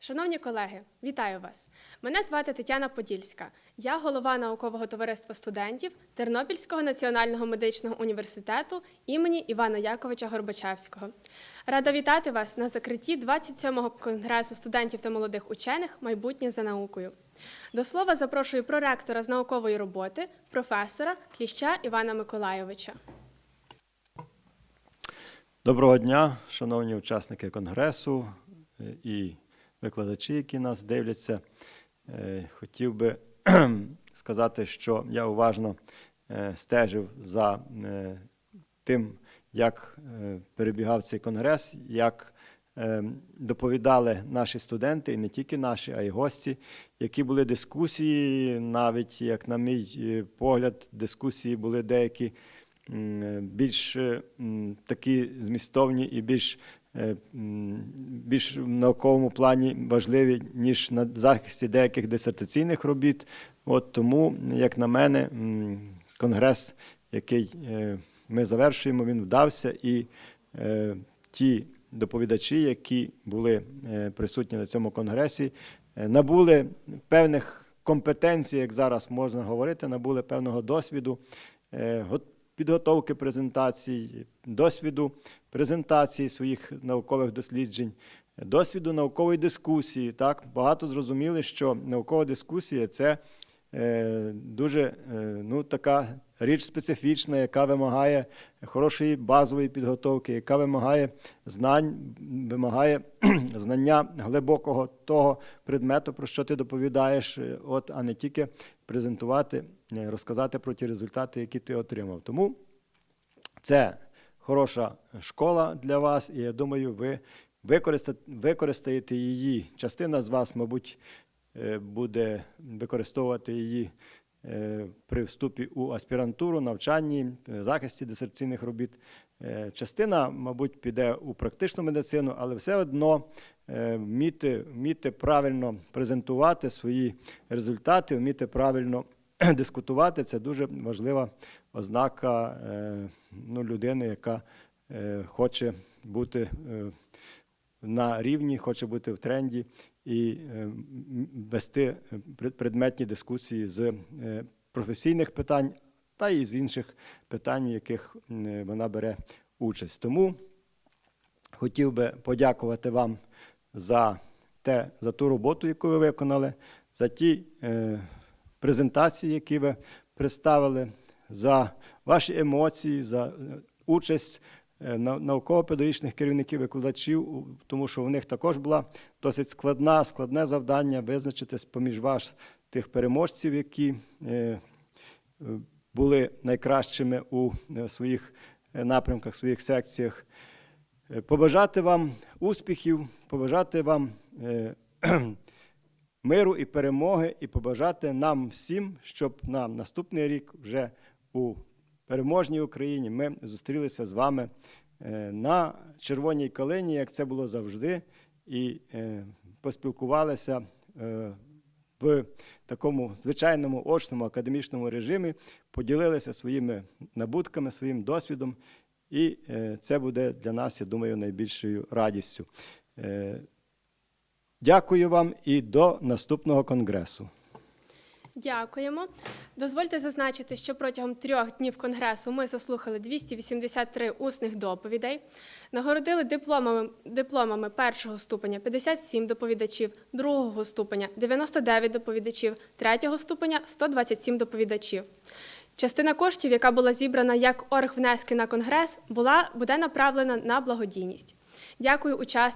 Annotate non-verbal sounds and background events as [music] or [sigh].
Шановні колеги, вітаю вас! Мене звати Тетяна Подільська. Я голова наукового товариства студентів Тернопільського національного медичного університету імені Івана Яковича Горбачевського. Рада вітати вас на закритті 27-го конгресу студентів та молодих учених Майбутнє за наукою. До слова запрошую проректора з наукової роботи, професора Кліща Івана Миколайовича. Доброго дня, шановні учасники конгресу е, і викладачі, які нас дивляться. Е, Хотів би [clears throat] сказати, що я уважно е, стежив за е, тим, як перебігав цей конгрес, як доповідали наші студенти, і не тільки наші, а й гості, які були дискусії, навіть як, на мій погляд, дискусії були деякі більш такі змістовні і більш, більш в науковому плані важливі, ніж на захисті деяких дисертаційних робіт. От тому, як на мене, конгрес, який е, ми завершуємо, він вдався, і е, ті доповідачі, які були е, присутні на цьому конгресі, е, набули певних компетенцій, як зараз можна говорити, набули певного досвіду. Го- Підготовки презентацій, досвіду презентації своїх наукових досліджень, досвіду наукової дискусії. Так багато зрозуміли, що наукова дискусія це е, дуже е, ну, така річ специфічна, яка вимагає хорошої базової підготовки, яка вимагає знань, вимагає [clears throat] знання глибокого того предмету, про що ти доповідаєш, е, от, а не тільки презентувати, е, розказати про ті результати, які ти отримав. Тому це хороша школа для вас, і я думаю, ви використаєте її. Частина з вас, мабуть, е, буде використовувати її при вступі у аспірантуру, навчанні, е, захисті дисерційних робіт. Е, Частина, мабуть, піде у практичну медицину, але все одно е, вміти, вміти правильно презентувати свої результати, вміти правильно [clears throat] дискутувати це дуже важлива ознака е, ну, людини, яка е, хоче бути е, на рівні, хоче бути в тренді і е, вести е, предметні дискусії з е, професійних питань та і з інших питань, в яких вона бере участь. Тому хотів би подякувати вам за те, за ту роботу, яку ви виконали, за ті презентації, які ви представили, за ваші емоції, за участь науково-педагогічних керівників, викладачів, тому що у них також була досить складна, складне завдання визначити поміж вас тих переможців, які е, е, були найкращими у е, своїх е, напрямках, своїх секціях. Е, Побажати вам успіхів, побажати вам е, миру і перемоги, і побажати нам всім, щоб на наступний рік вже у переможній Україні ми зустрілися з вами е, на червоній калині, як це було завжди, і е, поспілкувалися е, в такому звичайному очному академічному режимі, поділилися своїми набутками, своїм досвідом. І це буде для нас, я думаю, найбільшою радістю. Дякую вам і до наступного конгресу. Дякуємо. Дозвольте зазначити, що протягом трьох днів конгресу ми заслухали 283 усних доповідей, нагородили дипломами, дипломами першого ступеня 57 доповідачів, другого ступеня 99 доповідачів, третього ступеня 127 доповідачів. Частина коштів, яка була зібрана як оргвнески на конгрес, була буде направлена на благодійність. Дякую учасникам.